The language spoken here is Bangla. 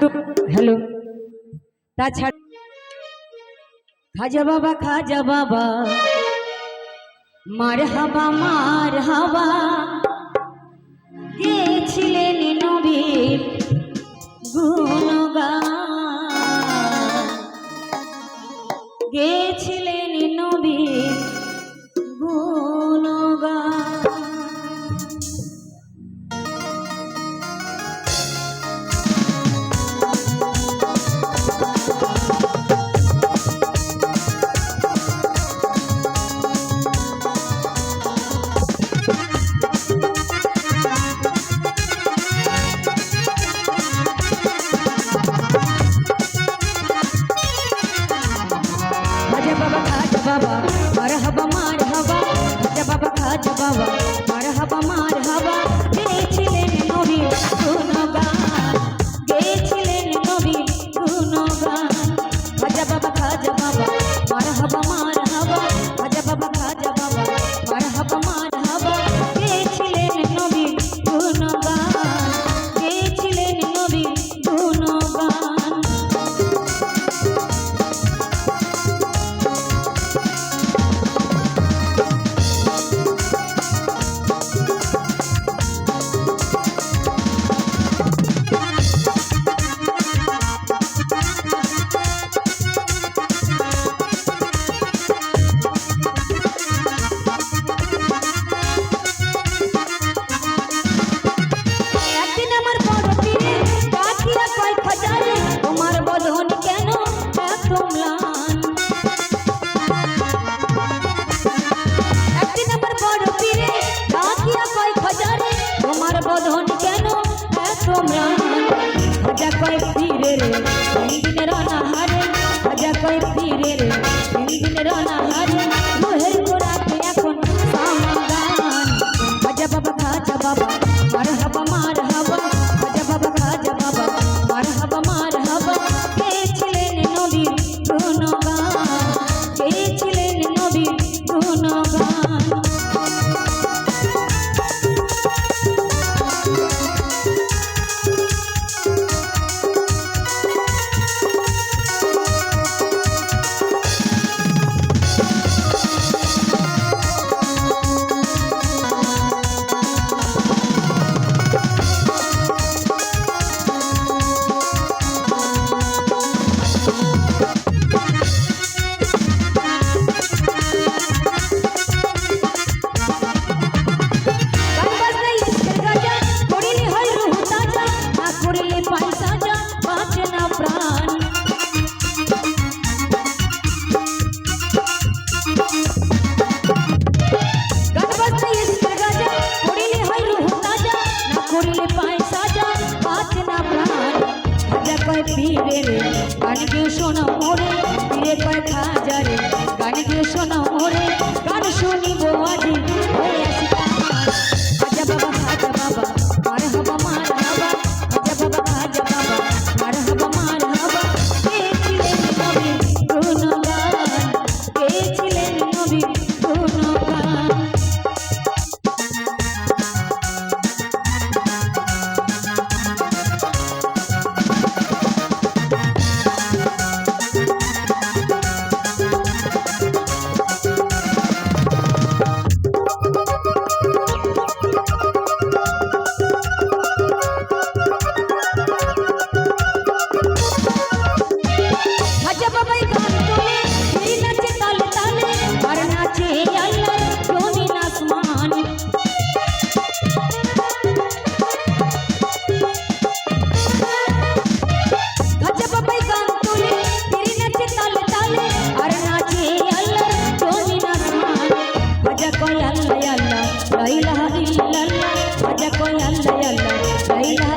হ্যালো তাছাড়া খাজা বাবা খাজা বাবা মার হাবা মার হাবা। গেছিলেন নবীর গুণগান? গেছিলেন बाबा खाज बाबा मर हबा मार हवा खाज बाबा खाज बाबा मर हबा मार हवा तेरे छिले কই ফিরে রে? তিন দিনের অনাহারে রাজা কই ফিরে রে? তিন দিনের অনাহারে ফিরে গান গেও শোনো মোরে ফিরে পায় খাজারে গান গেও শোনো মোরে গান শুনি போய் அல்ல அல்ல லைலா